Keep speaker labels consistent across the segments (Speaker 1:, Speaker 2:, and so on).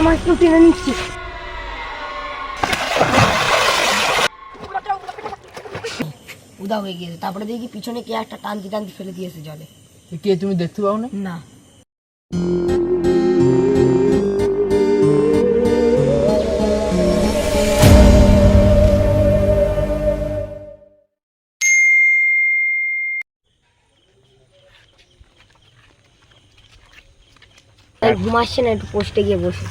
Speaker 1: আমার একটু টেনে নিচ্ছে। উদা হয়ে গিয়েছে। তারপরে দেখি পিছনে কে একটা টানতি টানতি ফেলে দিয়েছে জলে।
Speaker 2: কে তুমি দেখতে পাও না?
Speaker 1: না। ঘুমাচ্ছে না একটু পোস্টে গিয়ে বসে।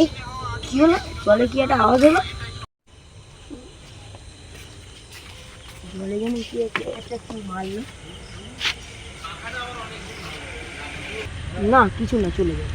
Speaker 1: এই, কি হলো? জলে কি একটা আওয়াজ হলো? জলে যেন কি একটা কি মারলো? না কিছু না চলে যাবে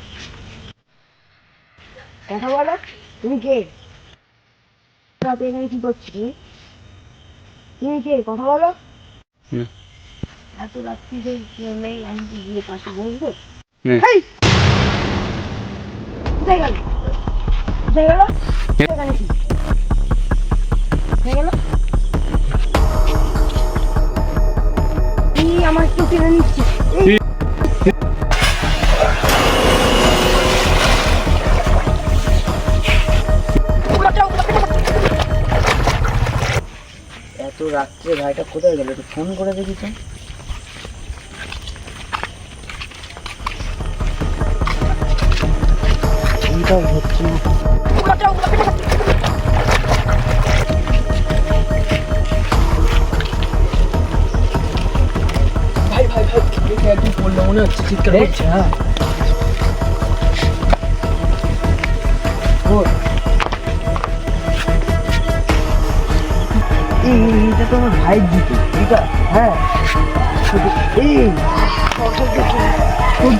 Speaker 1: কথা বলো তুমি কে? রাতে এখানে কি করছ? তুমি কে? কথা বলো। এত রাত্রি কেউ নেই আমি কি গিয়ে পাশে বসবো? কোথায় গেল? কোথায় গেল? কোথায় গেল? আমার টেনে নিচ্ছে।
Speaker 2: এত রাত্রে ভাইটা কোথায় গেল? একটু ফোন করে দেখি তো। হচ্ছে ভাই ভাই ভাই দেখে পড়ল মনে হচ্ছে চিৎকার হ্যাঁ। এটা তো আমার ভাইয়ের জুতো এটা হ্যাঁ ছোট- এই কোন কোন কোন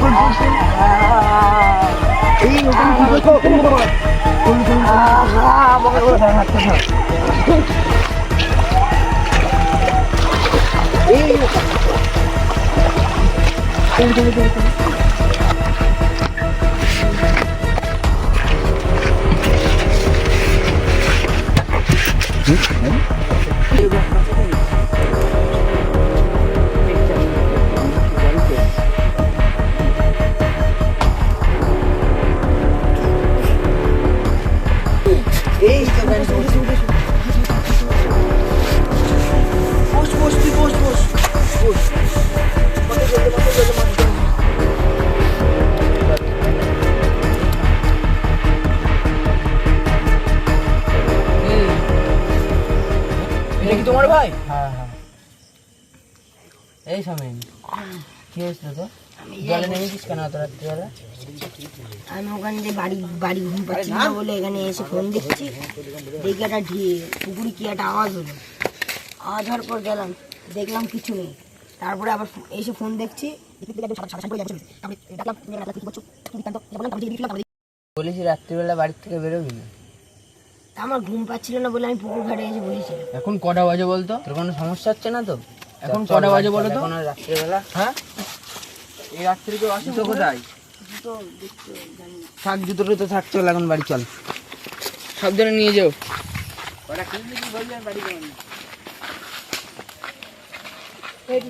Speaker 2: কোন কোন? এই ওখানে কি ভাই হ্যাঁ হ্যাঁ এই কি হয়েছিল তো জলে নেমেছিস কেন এত রাত্রিবেলা
Speaker 1: আমি ওখান দিয়ে বাড়ি বাড়ি ঘুম পাচ্ছি না বলে এখানে এসে ফোন দেখছি দেখে একটা পুকুরে কি একটা আওয়াজ হলো আওয়াজ হওয়ার পর গেলাম দেখলাম কিছু নেই তারপরে আবার এসে ফোন দেখছি
Speaker 2: বলেছি রাত্রিবেলা বাড়ির থেকে বেরোবি না
Speaker 1: আমার ঘুম পাচ্ছিল না বলে আমি পুকুর ঘাটে এসে বলেছিলাম
Speaker 2: এখন কটা বাজে বলতো? তোর কোনো সমস্যা হচ্ছে না তো? এখন কটা বাজে বলো তো এখন রাত্রিবেলা? হ্যাঁ? এই রাত্রি কেউ আসে তো কোথায়। থাক জুতোটা তো থাক চল এখন বাড়ি চল। সাবধানে নিয়ে যাও।
Speaker 1: এই